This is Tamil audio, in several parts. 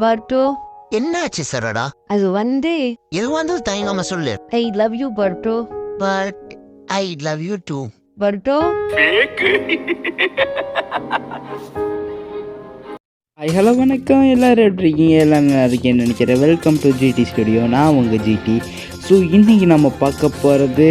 பர்டோ என்னாச்சு சரடா? அது வந்து எது வந்து தயங்காம சொல்லு. I love you பர்டோ but I love you too பர்டோ hi hello வணக்கம். எல்லோரும் எப்படி இருக்கீங்க? எல்லாம் நல்லா இருக்கேன்னு நினைக்கிறேன். வெல்கம் டு ஜிடி ஸ்டுடியோ நான் உங்கள் ஜிடி ஸோ இன்றைக்கி நம்ம பார்க்க போகிறது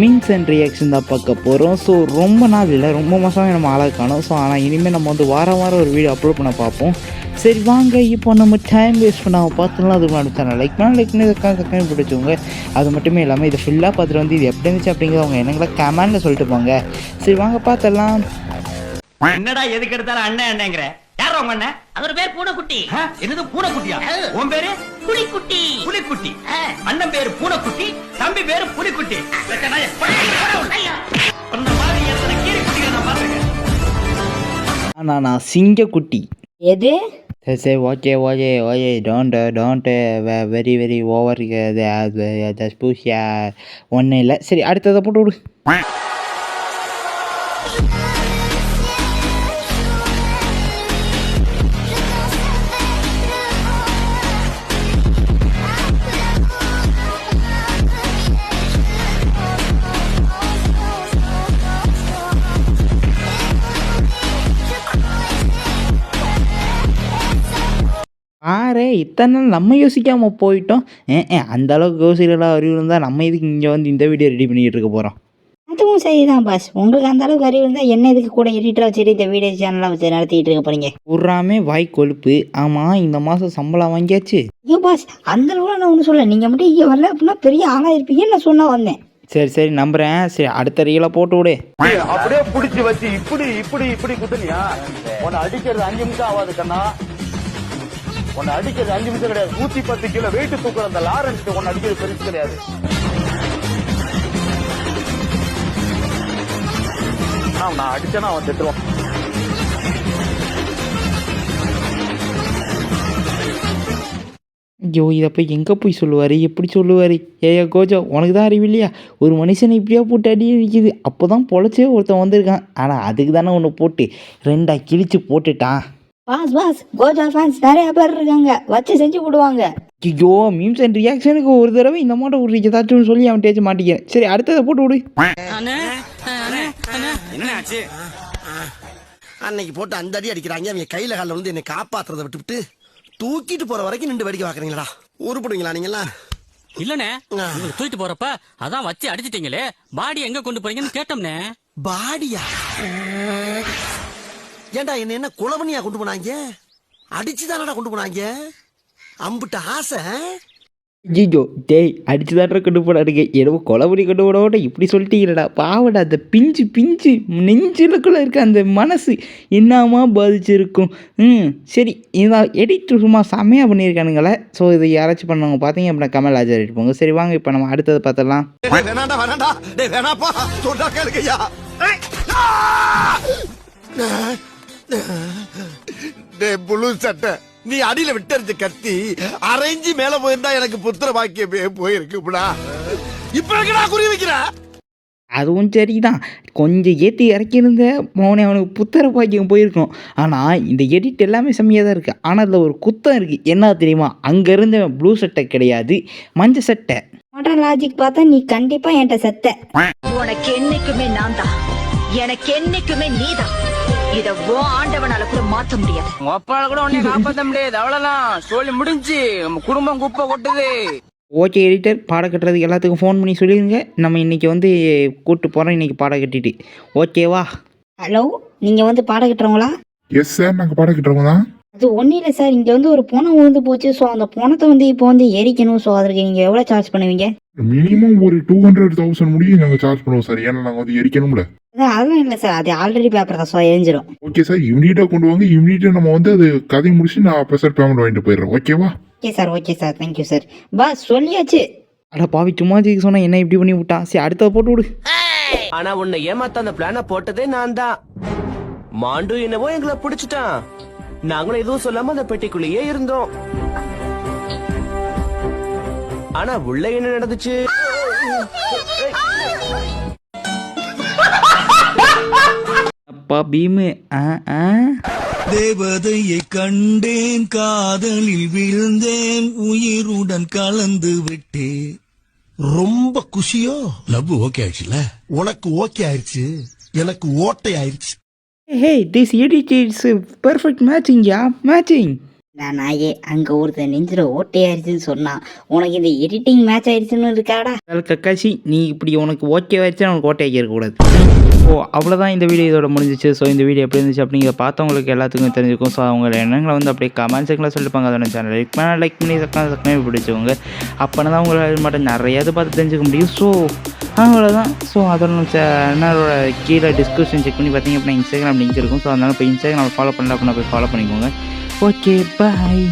மீன்ஸ் அண்ட் ரியாக்ஷன் தான் பார்க்க போகிறோம் ஸோ ரொம்ப நாள் இல்லை. ரொம்ப மாதம் நம்ம ஆளாக காணும். ஸோ ஆனால் இனிமேல் நம்ம வந்து வாரம் வாரம் ஒரு வீடியோ அப்லோட் பண்ண பார்ப்போம். சரி வாங்க. இப்போ நம்ம டைம் வேஸ்ட் பண்ணாமல் பார்த்துலாம் அது முன்னாடி சேனல் லைக் பண்ணால் லைக் பண்ணி பண்ணி பிடிச்சவங்க அது மட்டுமே இல்லாமல் இதை ஃபுல்லாக பார்த்துட்டு வந்து இது எப்படி இருந்துச்சு அப்படிங்கிறத அவங்க என்னங்களா கமெண்டில் சொல்லிட்டு போங்க. சரி வாங்க பார்த்தலாம் என்னடா எதுக்கு எடுத்தாலும் அண்ணன் அண்ணங்கிற? யார் உங்க அண்ணன்? அவர் பேர் பூனைக்குட்டி. என்னது பூனைக்குட்டியா? உன் பேரு? புலிக்குட்டி. புலிக்குட்டி. அண்ணன் பேரு பூனைக்குட்டி தம்பி பேரு புலிக்குட்டி. வெட்ட நாயே, போடா, போடா, உள்ள. உன்ன மாதிரி எத்தனை கீரிக்குட்டிகளை நான் பார்த்திருக்கேன். ஆனால் நான் சிங்கக்குட்டி எது சரி சரி okay okay okay don't don't very very over just பூஸ் ஒன்றும் இல்லை சரி அடுத்ததை போட்டு விடு ஆரே இத்தனை நாள் நம்ம யோசிக்காமல் போயிட்டோம். ஏன் அந்த அளவுக்கு யோசிக்கலாம் அறிவு இருந்தால் நம்ம இதுக்கு இங்கே வந்து இந்த வீடியோ ரெடி பண்ணிக்கிட்டு இருக்க போகிறோம் அதுவும் சரிதான் பாஸ் உங்களுக்கு அந்த அளவுக்கு அறிவு இருந்தால் என்ன இதுக்கு கூட எடிட்டராக வச்சுட்டு இந்த வீடியோ சேனலாக வச்சு நடத்திட்டு இருக்க போறீங்க? உர்றாமே வாய் கொழுப்பு. ஆமாம் இந்த மாதம் சம்பளம் வாங்கியாச்சு. ஐயோ பாஸ் அந்த அளவுக்கு நான் ஒன்றும் சொல்ல நீங்கள் மட்டும் இங்கே வரல அப்படின்னா பெரிய ஆளாக இருப்பீங்கன்னு நான் சொன்ன வந்தேன். சரி சரி நம்புகிறேன் சரி அடுத்த ரீலை போட்டு விடு. அப்படியே புடிச்சு வச்சு இப்படி இப்படி இப்படி குத்துனியா? உன்னை அடிக்கிறது அஞ்சு நிமிஷம் ஆகாது கண்ணா. உன்னை அடிக்கிறது அஞ்சு நிமிஷம் கிடையாது. நூத்தி பத்து கிலோ வெயிட் தூக்குற அந்த லாரன்ஸ் உன்னை அடிக்கிறது பெருசு கிடையாது. நான் அடிச்சேன்னா அவன் செத்துருவான். ஐயோ இதை போய் எங்கே போய் சொல்லுவார்? எப்படி சொல்லுவார்? ஏயா கோஜோ உனக்கு தான் அறிவு இல்லையா? ஒரு மனுஷனை இப்படியா போட்டு அடி நிற்கிது அப்போ தான் பொழைச்சே ஒருத்தன் வந்திருக்கான். ஆனால் அதுக்கு தானே ஒன்று போட்டு ரெண்டா கிழிச்சு போட்டுட்டான். பாஸ் பாஸ் கோஜா ஃபேன்ஸ் நிறைய பேர் இருக்காங்க. வச்சு செஞ்சு போடுவாங்க ஐயோ மீம்ஸ் அண்ட் ரியாக்ஷனுக்கு ஒரு தடவை இந்த மாட்ட ஒரு ஏதாச்சும் சொல்லி அவன் டேச்சு மாட்டிக்கிறேன். சரி அடுத்ததை போட்டு விடு. அன்னைக்கு போட்டு அந்த அடி அடிக்கிறாங்க. அவங்க கையில காலில் வந்து என்னை காப்பாத்துறதை விட்டுவிட்டு தூக்கிட்டு போற வரைக்கும் நின்று வேடிக்கை பாக்குறீங்களா உருப்படுவீங்களா நீங்களா இல்லனே தூக்கிட்டு போறப்ப அதான் வச்சு அடிச்சிட்டீங்களே. பாடி எங்க கொண்டு போறீங்கன்னு கேட்டோம்னே பாடியா? ஏண்டா என்ன என்ன குளவனியா கொண்டு போனாங்க? அடிச்சு தானடா கொண்டு போனாங்க? அம்புட்ட ஆசை ஐயோ டேய் அடிச்சு தாண்டா கொண்டு போனாருங்க என்னவோ கொலபடி கொண்டு போனோட இப்படி சொல்லிட்டீங்கடா. பாவடா அந்த பிஞ்சு பிஞ்சு நெஞ்சிலுக்குள்ளே இருக்க அந்த மனசு என்னமா பாதிச்சிருக்கும்? ம் சரி இதான் எடிட் சும்மா செம்மையாக பண்ணியிருக்கானுங்களே. ஸோ இதை யாராச்சும் பண்ணவங்க பார்த்தீங்க அப்படின்னா கமல் ஆஜர் எடுப்போங்க சரி வாங்க இப்போ நம்ம அடுத்தது பார்த்தலாம் வேணாண்டா டேய் புழு சட்டை. நீ அடியில விட்டறிஞ்ச கத்தி அரைஞ்சு மேல போயிருந்தா எனக்கு புத்திர பாக்கியமே போயிருக்கும்டா இப்ப எங்கடா குறி வைக்கிற? அதுவும் சரிதான். கொஞ்சம் ஏற்றி இறக்கியிருந்த மௌனே அவனுக்கு புத்தர பாக்கியம் போயிருக்கும் ஆனால் இந்த எடிட் எல்லாமே செம்மையாக தான் இருக்குது ஆனால் அதில் ஒரு குத்தம் இருக்குது என்ன தெரியுமா? அங்கே இருந்த ப்ளூ சட்டை கிடையாது. மஞ்சள் சட்டை. மாடர்ன் லாஜிக் பார்த்தா நீ கண்டிப்பாக என்கிட்ட செத்த உனக்கு என்னைக்குமே நான் தான் எனக்கு என்னைக்குமே நீதான். இத ஓ ஆண்டவனால கூட மாத்த முடியாது. உங்க அப்பால கூட உன்னை காப்பாத்த முடியாது. அவ்வளவுதான். சொல்லி முடிஞ்சு. நம்ம குடும்பம் குப்பை கொட்டுது. ஓகே எடிட்டர் பாடம் கட்டுறதுக்கு எல்லாத்துக்கும் ஃபோன் பண்ணி சொல்லிடுங்க நம்ம இன்றைக்கி வந்து கூப்பிட்டு போகிறோம் இன்றைக்கி பாடம் கட்டிட்டு. ஓகேவா ஹலோ நீங்கள் வந்து பாட கட்டுறவங்களா? எஸ் சார் நாங்கள் பாடக்கிட்டவங்க தான் அது ஒன்றும் இல்லை சார் இங்கே வந்து ஒரு பூனை விழுந்து போச்சு. ஸோ அந்த பூனத்தை வந்து இப்போ வந்து எரிக்கணும். ஸோ அதற்கு நீங்கள் எவ்வளோ சார்ஜ் பண்ணுவீங்க? மினிமம் ஒரு டூ ஹண்ட்ரட் தௌசண்ட் முடியும் நாங்கள் சார்ஜ் பண்ணுவோம் சார் ஏன்னா நாங்கள் வந்து எரிக்கணும்ல. அதெல்லாம் இல்லை சார் அது ஆல்ரெடி பேப்பர் தான் ஸோ எரிஞ்சிடும் ஓகே சார் இம்மிடியட்டாக கொண்டு வாங்க இம்மிடியட்டாக நம்ம வந்து அது கதை முடிச்சு நான் ப்ரெஷர் பேமெண்ட் வாங்கிட்டு போயிடுறேன் ஓகேவா okay sir okay sir thank you sir boss சொல்லியாச்சு அட பாவி சும்மா ஜெயிக்க சொன்னால் என்ன இப்படி பண்ணி விட்டான் சரி அடுத்ததை போட்டு விடு ஆனா உன்னை ஏமாத்த அந்த பிளான போட்டதே நான் தான் மாண்டு என்னவோ எங்களை பிடிச்சிட்டான் நாங்களும் எதுவும் சொல்லாம அந்த பெட்டிக்குள்ளேயே இருந்தோம் ஆனா உள்ள என்ன நடந்துச்சு அப்பா பீமு. ஆ ஆ. தேவதையை கண்டேன் காதலில் விழுந்தேன் உயிருடன் கலந்து விட்டேன். ரொம்ப குஷியோ? லவ் ஓகே ஆயிடுச்சுல? உனக்கு ஓகே ஆயிடுச்சு எனக்கு ஓட்டை ஆயிடுச்சு hey this edit it's perfect matching yeah matching நான் நாயே அங்கே ஒருத்தன் நெஞ்சில் ஓட்டையாயிருச்சுன்னு சொன்னான். உனக்கு இந்த எடிட்டிங் மேட்ச் ஆயிடுச்சுன்னு இருக்காடா. கக்காசி நீ இப்படி உனக்கு ஓகே ஆயிடுச்சு உனக்கு ஓட்டை ஆக்கிடக்கூடாது ஓ அவ்வளோதான் இந்த வீடியோ இதோட முடிஞ்சிச்சு. ஸோ இந்த வீடியோ எப்படி இருந்துச்சு அப்படிங்கிற பார்த்தவங்களுக்கு எல்லாத்துக்கும் தெரிஞ்சுக்கும் ஸோ அவங்க எண்ணங்களை வந்து அப்படியே கமெண்ட் செக்ஷனில் சொல்லிப்பாங்க. அதோட சேனல் லைக் பண்ண லைக் பண்ணி சக்கம் சக்கமே பிடிச்சவங்க அப்போனா தான் உங்களால் மட்டும் நிறையா இது பார்த்து தெரிஞ்சுக்க முடியும். ஸோ அவ்வளோதான் ஸோ அதோட சேனலோட கீழே டிஸ்கிரிப்ஷன் செக் பண்ணி பார்த்தீங்க அப்படின்னா இன்ஸ்டாகிராம் லிங்க் இருக்கும். ஸோ அதனால் இப்போ இன்ஸ்டாகிராம் ஃபாலோ பண்ணல அப்படின்னா போய் ஃபாலோ பண்ணிக்கோங்க. Okay bye